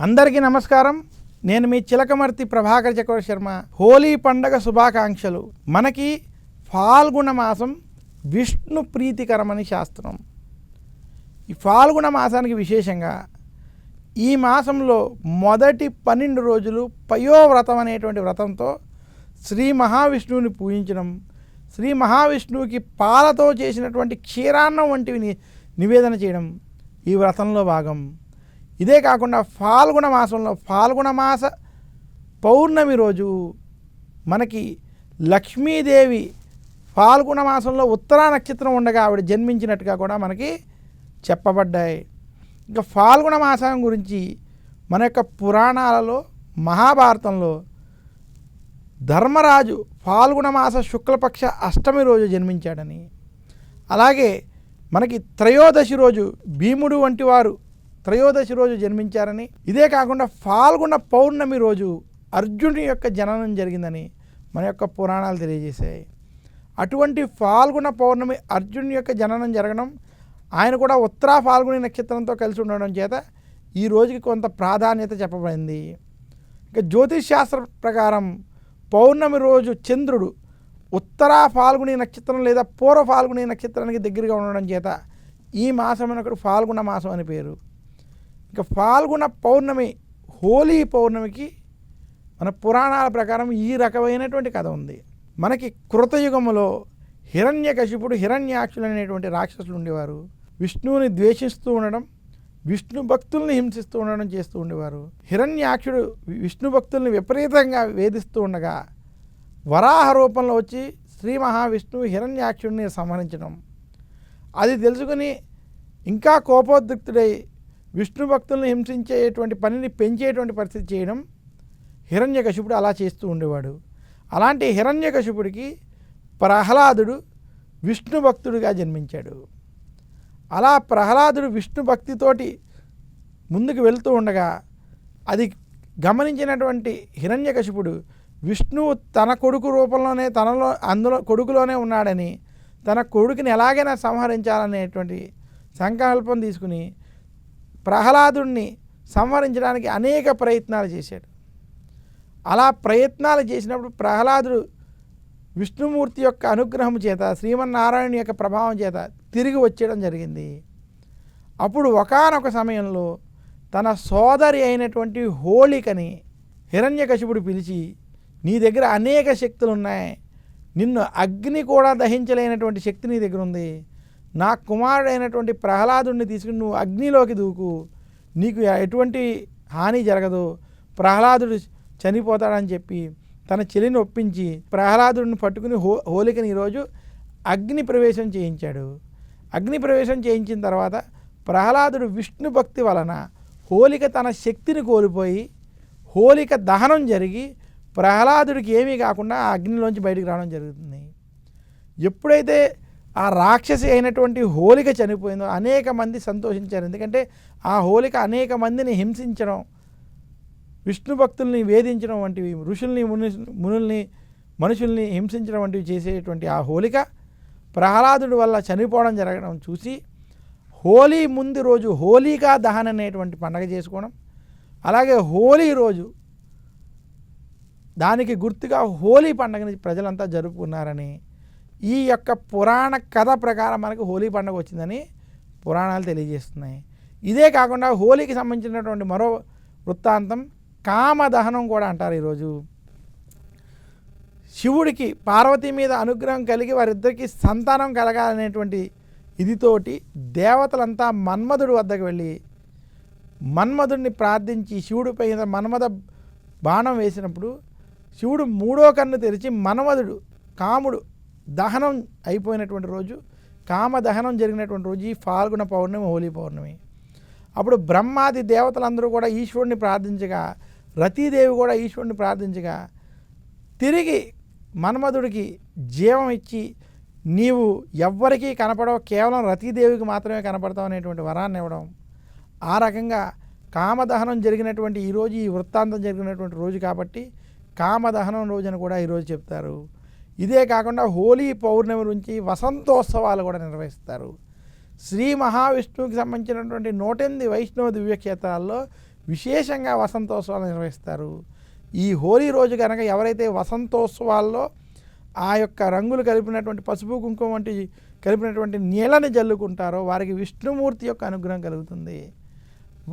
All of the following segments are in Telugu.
అందరికీ నమస్కారం. నేను మీ చిలకమర్తి ప్రభాకర్ చక్రవర్తి శర్మ. హోలీ పండగ శుభాకాంక్షలు. మనకి ఫాల్గుణ మాసం విష్ణు ప్రీతికరమని శాస్త్రం. ఈ ఫాల్గుణ మాసానికి విశేషంగా ఈ మాసంలో మొదటి పన్నెండు రోజులు పయోవ్రతం అనేటువంటి వ్రతంతో శ్రీ మహావిష్ణువుని పూజించడం శ్రీ మహావిష్ణువుకి పాలతో చేసినటువంటి క్షీరాన్నం వంటివి ని- నివేదన చేయడం ఈ వ్రతంలో భాగం. ఇదే కాకుండా ఫాల్గుణ మాసంలో ఫాల్గుణ మాస పౌర్ణమి రోజు మనకి లక్ష్మీదేవి ఫాల్గుణ మాసంలో ఉత్తరా నక్షత్రం ఉండగా ఆవిడ జన్మించినట్టుగా కూడా మనకి చెప్పబడ్డాయి. ఇంకా ఫాల్గుణ మాసం గురించి మన యొక్క పురాణాలలో మహాభారతంలో ధర్మరాజు ఫాల్గుణ మాస శుక్లపక్ష అష్టమి రోజు జన్మించాడని. అలాగే మనకి త్రయోదశి రోజు భీముడు వంటి వారు త్రయోదశి రోజు జన్మించారని. ఇదే కాకుండా ఫాల్గుణ పౌర్ణమి రోజు అర్జునుడి యొక్క జననం జరిగిందని మన యొక్క పురాణాలు తెలియజేశాయి. అటువంటి ఫాల్గుణ పౌర్ణమి అర్జునుడి యొక్క జననం జరగడం ఆయన కూడా ఉత్తరా ఫాల్గుని నక్షత్రంతో కలిసి ఉండడం చేత ఈ రోజుకి కొంత ప్రాధాన్యత చెప్పబడింది. ఇంకా జ్యోతిష్ శాస్త్ర ప్రకారం పౌర్ణమి రోజు చంద్రుడు ఉత్తరా ఫాల్గుని నక్షత్రం లేదా పూర్వ ఫాల్గుని నక్షత్రానికి దగ్గరగా ఉండడం చేత ఈ మాసం ఒకటి ఫాల్గుణ మాసం అని పేరు. ఇక పాల్గొన పౌర్ణమి హోలీ పౌర్ణమికి మన పురాణాల ప్రకారం ఈ రకమైనటువంటి కథ ఉంది. మనకి కృతయుగములో హిరణ్యకశిపుడు హిరణ్యాక్షులు అనేటువంటి రాక్షసులు ఉండేవారు. విష్ణువుని ద్వేషిస్తూ ఉండడం విష్ణు భక్తుల్ని హింసిస్తూ ఉండడం చేస్తూ ఉండేవారు. హిరణ్యాక్షుడు విష్ణు భక్తుల్ని విపరీతంగా వేధిస్తూ ఉండగా వరాహ రూపంలో వచ్చి శ్రీ మహావిష్ణువు హిరణ్యాక్షుడిని సంహరించడం. అది తెలుసుకుని ఇంకా కోపోద్రిక్తుడై విష్ణు భక్తులను హింసించేటువంటి పనిని పెంచేటువంటి పరిస్థితి చేయడం హిరణ్యకశిపుడు అలా చేస్తూ ఉండేవాడు. అలాంటి హిరణ్యకశిపుడికి ప్రహ్లాదుడు విష్ణు భక్తుడిగా జన్మించాడు. అలా ప్రహ్లాదుడు విష్ణు భక్తితోటి ముందుకు వెళ్తూ ఉండగా అది గమనించినటువంటి హిరణ్యకశిపుడు విష్ణువు తన కొడుకు రూపంలోనే తనలో అందులో కొడుకులోనే ఉన్నాడని తన కొడుకుని ఎలాగైనా సంహరించాలనేటువంటి సంకల్పం తీసుకుని ప్రహ్లాదుడిని సంహరించడానికి అనేక ప్రయత్నాలు చేశాడు. అలా ప్రయత్నాలు చేసినప్పుడు ప్రహ్లాదుడు విష్ణుమూర్తి యొక్క అనుగ్రహం చేత శ్రీమన్నారాయణ యొక్క ప్రభావం చేత తిరిగి వచ్చేయడం జరిగింది. అప్పుడు ఒకానొక సమయంలో తన సోదరి అయినటువంటి హోళికని హిరణ్యకశిపుడు పిలిచి నీ దగ్గర అనేక శక్తులు ఉన్నాయి నిన్ను అగ్ని కూడా దహించలేనటువంటి శక్తి నీ దగ్గర ఉంది. నా కుమారుడైనటువంటి ప్రహ్లాదుడిని తీసుకుని నువ్వు అగ్నిలోకి దూకు. నీకు ఎటువంటి హాని జరగదు. ప్రహ్లాదుడు చనిపోతాడని చెప్పి తన చెలిని ఒప్పించి ప్రహ్లాదుడిని పట్టుకుని హో హోలికని ఈరోజు అగ్ని ప్రవేశం చేయించాడు. అగ్ని ప్రవేశం చేయించిన తర్వాత ప్రహ్లాదుడు విష్ణు భక్తి వలన హోలిక తన శక్తిని కోల్పోయి హోలిక దహనం జరిగి ప్రహ్లాదుడికి ఏమీ కాకుండా ఆ అగ్నిలోంచి బయటికి రావడం జరుగుతుంది. ఎప్పుడైతే ఆ రాక్షసి అయినటువంటి హోలిక చనిపోయిందో అనేక మంది సంతోషించారు. ఎందుకంటే ఆ హోలిక అనేక మందిని హింసించడం విష్ణు భక్తుల్ని వేధించడం వంటివి ఋషుల్ని ముని మునుల్ని మనుషుల్ని హింసించడం వంటివి చేసేటువంటి ఆ హోలిక ప్రహ్లాదుడి వల్ల చనిపోవడం జరగడం చూసి హోలీ ముందు రోజు హోలీకా దహన్ అనేటువంటి పండగ చేసుకోవడం అలాగే హోలీ రోజు దానికి గుర్తుగా హోలీ పండుగని ప్రజలంతా జరుపుకున్నారని ఈ యొక్క పురాణ కథ ప్రకారం మనకు హోలీ పండుగ వచ్చిందని పురాణాలు తెలియజేస్తున్నాయి. ఇదే కాకుండా హోలీకి సంబంధించినటువంటి మరో వృత్తాంతం కామదహనం కూడా అంటారు ఈరోజు. శివుడికి పార్వతి మీద అనుగ్రహం కలిగి వారిద్దరికి సంతానం కలగాలనేటువంటి ఇదితోటి దేవతలంతా మన్మధుడు వద్దకు వెళ్ళి మన్మధుడిని ప్రార్థించి శివుడి పైన బాణం వేసినప్పుడు శివుడు మూడో కన్ను తెరిచి మన్మధుడు కాముడు దహనం అయిపోయినటువంటి రోజు కామ దహనం జరిగినటువంటి రోజు ఈ ఫాల్గుణ పౌర్ణమి హోలీ పౌర్ణమి. అప్పుడు బ్రహ్మాది దేవతలందరూ కూడా ఈశ్వరుని ప్రార్థించగా రతీదేవి కూడా ఈశ్వరుని ప్రార్థించగా తిరిగి మన్మధుడికి జీవం ఇచ్చి నీవు ఎవ్వరికీ కనపడవు కేవలం రతీదేవికి మాత్రమే కనపడతావు అనేటువంటి వరాన్ని ఇవ్వడం. ఆ రకంగా కామదహనం జరిగినటువంటి ఈరోజు ఈ వృత్తాంతం జరిగినటువంటి రోజు కాబట్టి కామదహనం రోజు అని కూడా ఈరోజు చెప్తారు. ఇదే కాకుండా హోలీ పౌర్ణమి నుంచి వసంతోత్సవాలు కూడా నిర్వహిస్తారు. శ్రీ మహావిష్ణువుకి సంబంధించినటువంటి నూటెనిమిది వైష్ణవ దివ్యక్షేత్రాల్లో విశేషంగా వసంతోత్సవాలు నిర్వహిస్తారు. ఈ హోలీ రోజు కనుక ఎవరైతే వసంతోత్సవాల్లో ఆ యొక్క రంగులు కలిపినటువంటి పసుపు కుంకుమ వంటి కలిపినటువంటి నీళ్ళని జల్లుకుంటారో వారికి విష్ణుమూర్తి యొక్క అనుగ్రహం కలుగుతుంది.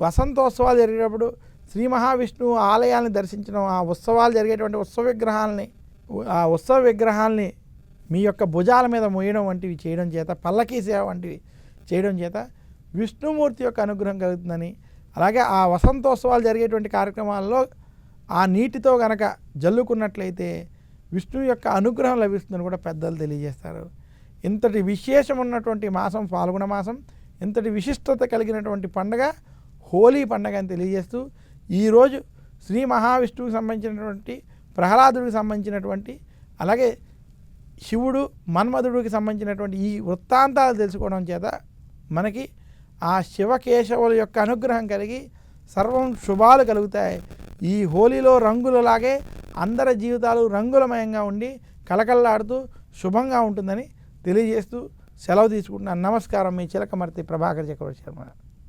వసంతోత్సవాలు జరిగేటప్పుడు శ్రీ మహావిష్ణువు ఆలయాన్ని దర్శించడం ఆ ఉత్సవాలు జరిగేటువంటి ఉత్సవ విగ్రహాలని ఆ ఉత్సవ విగ్రహాల్ని మీ యొక్క భుజాల మీద మోయడం వంటివి చేయడం చేత పల్లకీ సేవ వంటివి చేయడం చేత విష్ణుమూర్తి యొక్క అనుగ్రహం కలుగుతుందని అలాగే ఆ వసంతోత్సవాలు జరిగేటువంటి కార్యక్రమాల్లో ఆ నీటితో గనక జల్లుకున్నట్లయితే విష్ణువు యొక్క అనుగ్రహం లభిస్తుందని కూడా పెద్దలు తెలియజేస్తారు. ఇంతటి విశేషం ఉన్నటువంటి మాసం పాల్గొన మాసం ఇంతటి విశిష్టత కలిగినటువంటి పండగ హోలీ పండగ అని తెలియజేస్తూ ఈరోజు శ్రీ మహావిష్ణువుకి సంబంధించినటువంటి ప్రహ్లాదుడికి సంబంధించినటువంటి అలాగే శివుడు మన్మధుడికి సంబంధించినటువంటి ఈ వృత్తాంతాలు తెలుసుకోవడం చేత మనకి ఆ శివకేశవుల యొక్క అనుగ్రహం కలిగి సర్వం శుభాలు కలుగుతాయి. ఈ హోలీలో రంగులలాగే అందరి జీవితాలు రంగులమయంగా ఉండి కలకల్లాడుతూ శుభంగా ఉంటుందని తెలియజేస్తూ సెలవు తీసుకుంటున్నాను. నమస్కారం. మీ చిలకమర్తి ప్రభాకర్ చక్రవర్తి శర్మ.